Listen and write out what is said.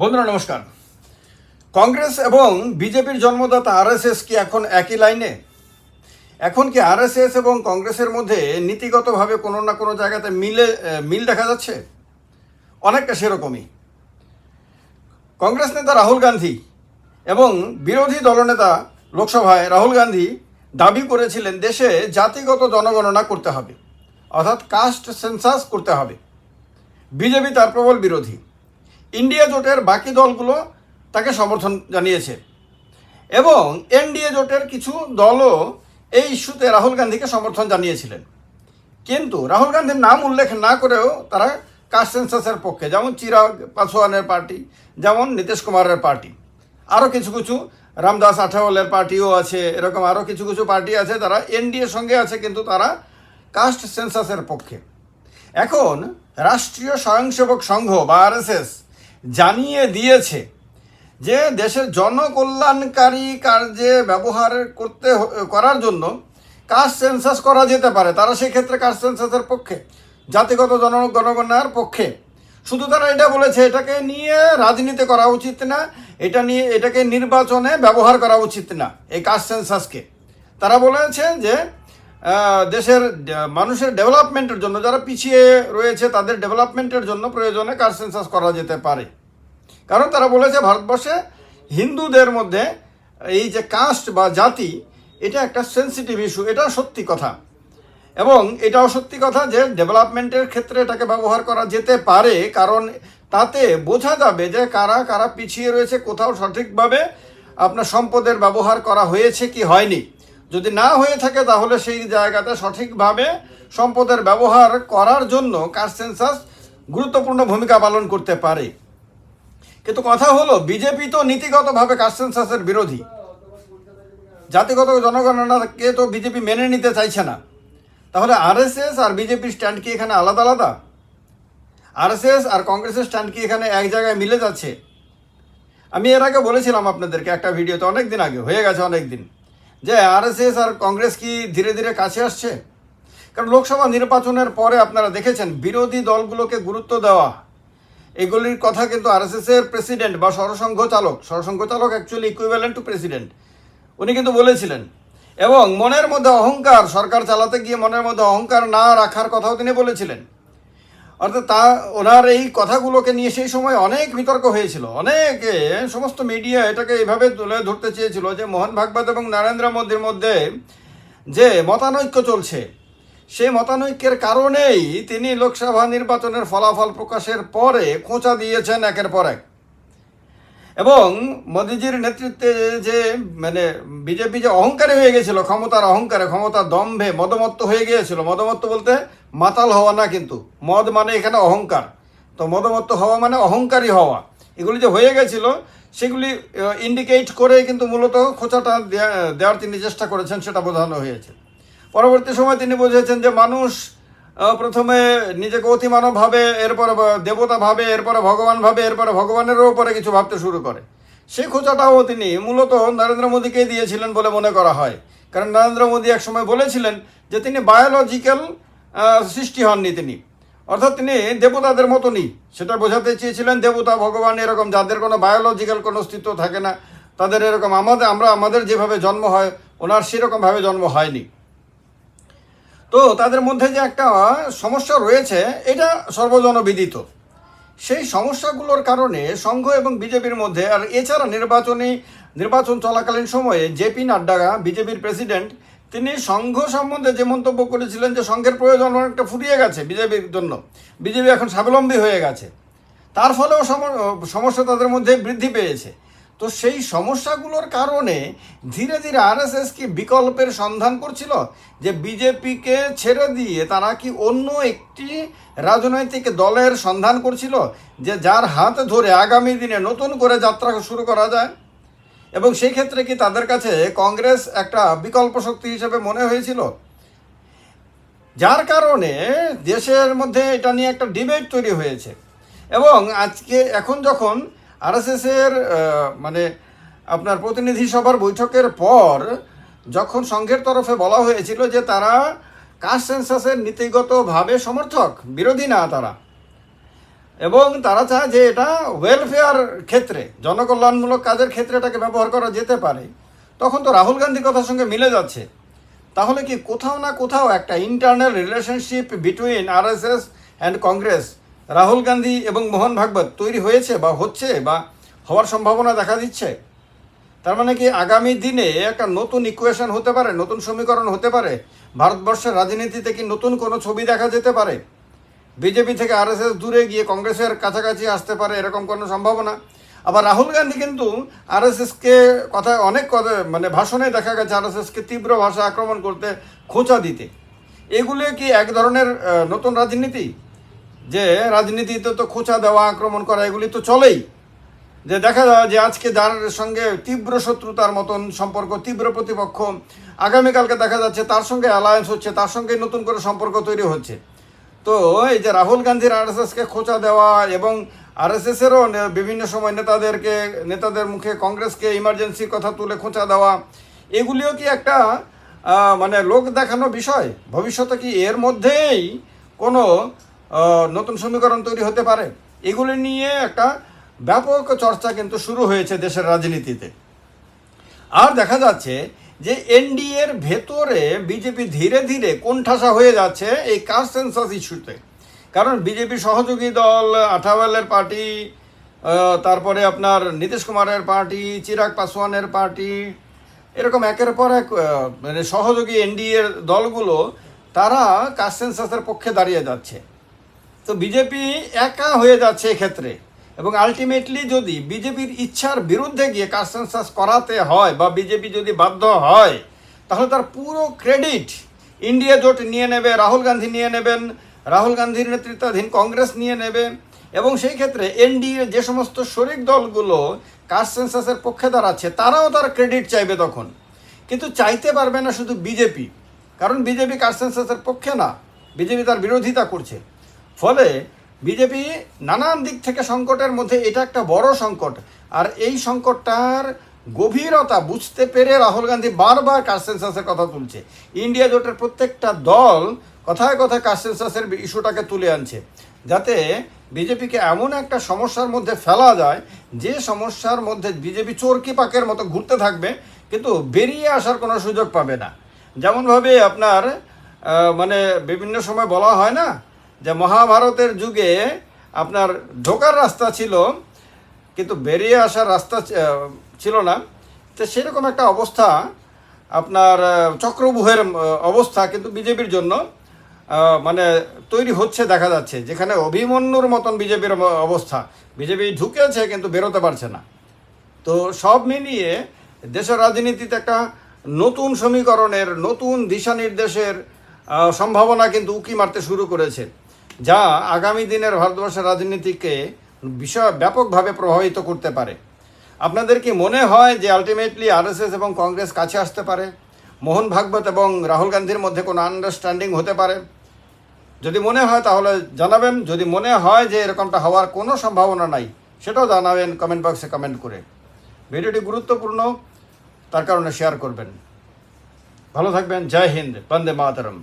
বন্ধুরা, নমস্কার। কংগ্রেস এবং বিজেপির জন্মদাতা আরএসএস কি এখন একই লাইনে? এখন কি আরএসএস এবং কংগ্রেসের মধ্যে নীতিগতভাবে কোনো না কোনো জায়গাতে মিলে মিল দেখা যাচ্ছে? অনেকটা সেরকমই। কংগ্রেস নেতা রাহুল গান্ধী এবং বিরোধী দলনেতা লোকসভায় রাহুল গান্ধী দাবি করেছিলেন দেশে জাতিগত জনগণনা করতে হবে, অর্থাৎ কাস্ট সেন্সাস করতে হবে। বিজেপি তার প্রবল বিরোধী। ইন্ডিয়া জোটের বাকি দলগুলো তাকে সমর্থন জানিয়েছে। এবং এনডিএ জোটের কিছু দলও এই ইস্যুতে রাহুল গান্ধীকে সমর্থন জানিয়েছিলেন। কিন্তু রাহুল গান্ধীর নাম উল্লেখ না করেও তারা কাস্ট সেন্সাসের পক্ষে, যেমন চিরাগ পাসোয়ানের পার্টি, যেমন নীতিশ কুমারের পার্টি। আরও কিছু কিছু, রামদাস আঠাওয়ালের পার্টিও আছে, এরকম আরও কিছু কিছু পার্টি আছে তারা এনডিএর সঙ্গে আছে, কিন্তু তারা কাস্ট সেন্সাসের পক্ষে। এখন রাষ্ট্রীয় স্বয়ংসেবক সংঘ, বা আরএসএস জানিয়ে দিয়েছে যে দেশের জনকল্যাণকারী কার্যে ব্যবহার করতে করার জন্য কাস্ট সেন্সাস করা যেতে পারে। তারা সেক্ষেত্রে কাস্ট সেন্সাসের পক্ষে, জাতিগত জন গণগণনার পক্ষে। শুধু তারা এটা বলেছে, এটাকে নিয়ে রাজনীতি করা উচিত না, এটা নিয়ে, এটাকে নির্বাচনে ব্যবহার করা উচিত না, এই কাস্ট সেন্সাসকে। তারা বলেছে যে দেশের মানুষের ডেভেলপমেন্টের জন্য, যারা পিছিয়ে রয়েছে, তাদের ডেভেলপমেন্টের জন্য প্রয়োজনে কাস্ট সেন্সাস করা যেতে পারে। কারণ তারা বলেছে ভারতবর্ষে হিন্দুদের মধ্যে এই যে কাস্ট বা জাতি, এটা একটা সেন্সিটিভ ইস্যু এটা সত্যি কথা। এবং এটাও সত্যি কথা যে ডেভেলপমেন্টের ক্ষেত্রে এটাকে ব্যবহার করা যেতে পারে, কারণ তাতে বোঝা যাবে যে কারা কারা পিছিয়ে রয়েছে, কোথাও সঠিকভাবে আপনার সম্পদের ব্যবহার করা হয়েছে কি হয়নি। যদি না হয়ে থাকে তাহলে সেই জায়গাতে সঠিকভাবে সম্পদের ব্যবহার করার জন্য কাস্ট সেন্সাস গুরুত্বপূর্ণ ভূমিকা পালন করতে পারে। কিন্তু কথা হলো, বিজেপি তো নীতিগতভাবে কাস্ট সেন্সাসের বিরোধী। জাতিগত জনগণনাকে তো বিজেপি মেনে নিতে চাইছে না। তাহলে আরএসএস আর বিজেপির স্ট্যান্ড কি এখানে আলাদা আলাদা? আরএসএস আর কংগ্রেসের স্ট্যান্ড কি এখানে এক জায়গায় মিলে যাচ্ছে? আমি এর আগে বলেছিলাম আপনাদেরকে একটা ভিডিওতে অনেক দিন আগে, হয়ে গেছে অনেক দিন যে আরএসএস আর কংগ্রেস কি ধীরে ধীরে কাছে আসছে? কারণ লোকসভা নির্বাচনের পরে আপনারা দেখেছেন, বিরোধী দলগুলোকে গুরুত্ব দেওয়া এগুলির কথা কিন্তু আরএসএস এর প্রেসিডেন্ট বা সরসংঘ চালক সরসংঘ চালক অ্যাকচুয়ালি ইকুইভ্যালেন্ট টু প্রেসিডেন্ট উনি কিন্তু বলেছিলেন। এবং মনের মধ্যে অহংকার, সরকার চালাতে গিয়ে মনের মধ্যে অহংকার না রাখার কথাও তিনি বলেছিলেন। অর্থাৎ তা, ওনার এই কথাগুলোকে নিয়ে সেই সময় অনেক বিতর্ক হয়েছিল। অনেকে, সমস্ত মিডিয়া এটাকে এইভাবে তুলে ধরতে চেয়েছিল যে, মোহন ভাগবত এবং নরেন্দ্র মোদীর মধ্যে যে মতানৈক্য চলছে সেই মতানৈক্যের কারণেই তিনি লোকসভা নির্বাচনের ফলাফল প্রকাশের পরে খোঁচা দিয়েছেন একের পর এক। এবং মোদিজির নেতৃত্বে যে মানে বিজেপি যে অহংকারী হয়ে গেছিল, ক্ষমতার অহংকারে, ক্ষমতার দম্ভে মদমত্ত হয়ে গিয়েছিল। মদমত্ত বলতে মাতাল হওয়া না কিন্তু, মদ মানে এখানে অহংকার। তো মদমত্ত হওয়া মানে অহংকারী হওয়া। এগুলি যে হয়ে গেছিল, সেগুলি ইন্ডিকেট করে কিন্তু মূলত খোঁচাটা দেওয়ার তিনি চেষ্টা করেছেন, সেটা বোঝানো হয়েছে। পরবর্তী সময় তিনি বুঝেছেন যে মানুষ প্রথমে নিজেকে অতিমানব ভাবে, এরপরে দেবতা ভাবে, এরপরে ভগবান ভাবে, এরপরে ভগবানেরও উপরে কিছু ভাবতে শুরু করে। সেই খোঁচাটাও তিনি মূলত নরেন্দ্র মোদীকেই দিয়েছিলেন বলে মনে করা হয়। কারণ নরেন্দ্র মোদী একসময় বলেছিলেন যে তিনি বায়োলজিক্যাল সৃষ্টি হননি তিনি। অর্থাৎ তিনি দেবতাদের মতনই। সেটা বোঝাতে চেয়েছিলেন, দেবতা, ভগবান এরকম যাদের কোনো বায়োলজিক্যাল কোনো অস্তিত্ব থাকে না, তাদের এরকম আমাদের, আমরা আমাদের যেভাবে জন্ম হয়, ওনার সেরকমভাবে জন্ম হয়নি। তো তাদের মধ্যে যে একটা সমস্যা রয়েছে, এটা সর্বজনবিদিত। সেই সমস্যাগুলোর কারণে সংঘ এবং বিজেপির মধ্যে, আর এছাড়া নির্বাচনী, নির্বাচন চলাকালীন সময়ে জেপি নাড্ডা, বিজেপির প্রেসিডেন্ট, তিনি সংঘ সম্বন্ধে যে মন্তব্য করেছিলেন যে সংঘের প্রয়োজন অনেকটা ফুরিয়ে গেছে বিজেপির জন্য, বিজেপি এখন স্বাবলম্বী হয়ে গেছে। তার ফলেও সম- সমস্যা তাদের মধ্যে বৃদ্ধি পেয়েছে। তো সেই সমস্যাগুলোর কারণে ধীরে ধীরে আরএসএস কি বিকল্পের সন্ধান করছিল? যে বিজেপিকে ছেড়ে দিয়ে তারা কি অন্য একটি রাজনৈতিক দলের সন্ধান করছিল? যে যার হাত ধরে আগামী দিনে নতুন করে যাত্রা শুরু করা যায়? এবং সেই ক্ষেত্রে কি তাদের কাছে কংগ্রেস একটা বিকল্প শক্তি হিসেবে মনে হয়েছিল? যার কারণে দেশের মধ্যে এটা নিয়ে একটা ডিবেট তৈরি হয়েছে। এবং আজকে, এখন যখন আরএসএস এর আহ, মানে আপনার প্রতিনিধি সভার বৈঠকের পর যখন সংঘের তরফে বলা হয়েছিল যে তারা কাস্ট সেন্সাসের নীতিগতভাবে সমর্থক বিরোধী না তারা। এবং তারা চায় যে এটা ওয়েলফেয়ার ক্ষেত্রে জনকল্যাণমূলক কাজের ক্ষেত্রে এটাকে ব্যবহার করা যেতে পারে। তখন তো রাহুল গান্ধীর কথার সঙ্গে মিলে যাচ্ছে। তাহলে কি কোথাও না কোথাও একটা internal relationship between RSS and Congress Rahul Gandhi এবং মোহন ভাগবত তৈরি হয়েছে বা হচ্ছে বা হওয়ার সম্ভাবনা দেখা দিচ্ছে। তার মানে কি আগামী দিনে একটা নতুন ইকুয়েশন হতে পারে, নতুন সমীকরণ হতে পারে। ভারতবর্ষের রাজনীতিতে কি নতুন কোনো ছবি দেখা যেতে পারে? বিজেপি থেকে আরএসএস দূরে গিয়ে কংগ্রেসের কাছাকাছি আসতে পারে এরকম কোনো সম্ভাবনা? আবার রাহুল গান্ধী কিন্তু আরএসএসকে কথা অনেক কথা মানে ভাষণে দেখা গেছে আরএসএসকে তীব্র ভাষা আক্রমণ করতে খোঁচা দিতে। এগুলো কি এক ধরনের নতুন রাজনীতি? যে রাজনীতিতে তো খোঁচা দেওয়া, আক্রমণ করা, এগুলি তো চলেই। যে দেখা যায় যে আজকে যার সঙ্গে তীব্র শত্রুতার মতন সম্পর্ক, তীব্র প্রতিপক্ষ, আগামীকালকে দেখা যাচ্ছে তার সঙ্গে অ্যালায়েন্স হচ্ছে, তার সঙ্গে নতুন করে সম্পর্ক তৈরি হচ্ছে। তো এই যে রাহুল গান্ধীর আর আরএসএসকে খোঁচা দেওয়া এবং আর আরএসএসেরও বিভিন্ন সময় নেতাদেরকে, নেতাদের মুখে কংগ্রেসকে ইমার্জেন্সির কথা তুলে খোঁচা দেওয়া, এগুলিও কি একটা মানে লোক দেখানো বিষয়? ভবিষ্যতে কি এর মধ্যেই কোনো নতুন সমীকরণ তৈরি হতে পারে। এগুলি নিয়ে একটা ব্যাপক চর্চা কিন্তু শুরু হয়েছে দেশের রাজনীতিতে। আর দেখা যাচ্ছে যে এনডিএর ভেতরে বিজেপি ধীরে ধীরে কোণঠাসা হয়ে যাচ্ছে এই কাস্ট সেন্সাস ইস্যুতে কারণ বিজেপি সহযোগী দল, আঠাওয়ালের পার্টি তারপরে আপনার নীতিশ কুমারের পার্টি, চিরাগ পাসওয়ানের পার্টি, এরকম একের পর এক মানে সহযোগী এনডিএর দলগুলো তারা কাস্ট সেন্সাসের পক্ষে দাঁড়িয়ে যাচ্ছে। তো বিজেপি একা হয়ে যাচ্ছে এক্ষেত্রে। এবং আলটিমেটলি যদি বিজেপির ইচ্ছার বিরুদ্ধে গিয়ে কাস্ট সেন্সাস করাতে হয় বা বিজেপি যদি বাধ্য হয়, তাহলে তার পুরো ক্রেডিট ইন্ডিয়া জোট নিয়ে নেবে, রাহুল গান্ধী নিয়ে নেবেন, রাহুল গান্ধীর নেতৃত্বাধীন কংগ্রেস নিয়ে নেবে। এবং সেই ক্ষেত্রে এনডিএ যে সমস্ত শরিক দলগুলো কাস্ট সেন্সাসের পক্ষে দাঁড়াচ্ছে, তারাও তার ক্রেডিট চাইবে তখন। কিন্তু চাইতে পারবে না শুধু বিজেপি। কারণ বিজেপি কাস্ট সেন্সাসের পক্ষে না, বিজেপি তার বিরোধিতা করছে। ফলে বিজেপি নানান দিক থেকে সংকটের মধ্যে, এটা একটা বড় সংকট। আর এই সংকটটার গভীরতা বুঝতে পেরে রাহুল গান্ধী বারবার কাস্টেন্সাসের কথা তুলছে। ইন্ডিয়া জোটের প্রত্যেকটা দল কথায় কথায় কাস্টেন্সাসের ইস্যুটাকে তুলে আনছে। যাতে বিজেপিকে এমন একটা সমস্যার মধ্যে ফেলা যায়, যে সমস্যার মধ্যে বিজেপি চোরকি পাকের মতো ঘুরতে থাকবে, কিন্তু বেরিয়ে আসার কোনো সুযোগ পাবে না। যেমনভাবে আপনার মানে বিভিন্ন সময় বলা হয় না যে মহাভারতের যুগে আপনার ঢোকার রাস্তা ছিল, কিন্তু বেরিয়ে আসার রাস্তা ছিল না। তো সেরকম একটা অবস্থা, আপনার চক্রবুহের অবস্থা কিন্তু বিজেপির জন্য মানে তৈরি হচ্ছে দেখা যাচ্ছে, যেখানে অভিমন্যুর মতন বিজেপির অবস্থা। বিজেপি ঢুকেছে, কিন্তু বেরোতে পারছে না। তো সব মিলিয়ে দেশের রাজনীতিতে একটা নতুন সমীকরণের, নতুন দিশা নির্দেশের সম্ভাবনা কিন্তু উকি মারতে শুরু করেছে। যা আগামী দিনের ভারতবর্ষের রাজনীতিকে বিষয় ব্যাপকভাবে প্রভাবিত করতে পারে। আপনাদের কি মনে হয় যে আলটিমেটলি আরএসএস এবং কংগ্রেস কাছে আসতে পারে? মোহন ভাগবত এবং রাহুল গান্ধীর মধ্যে কোনো আন্ডারস্ট্যান্ডিং হতে পারে? যদি মনে হয় তাহলে জানাবেন। যদি মনে হয় যে এরকমটা হওয়ার কোনো সম্ভাবনা নাই, সেটাও জানাবেন কমেন্ট বক্সে কমেন্ট করে। ভিডিওটি গুরুত্বপূর্ণ, তার কারণে শেয়ার করবেন। ভালো থাকবেন। জয় হিন্দ। বন্দে মাতরম।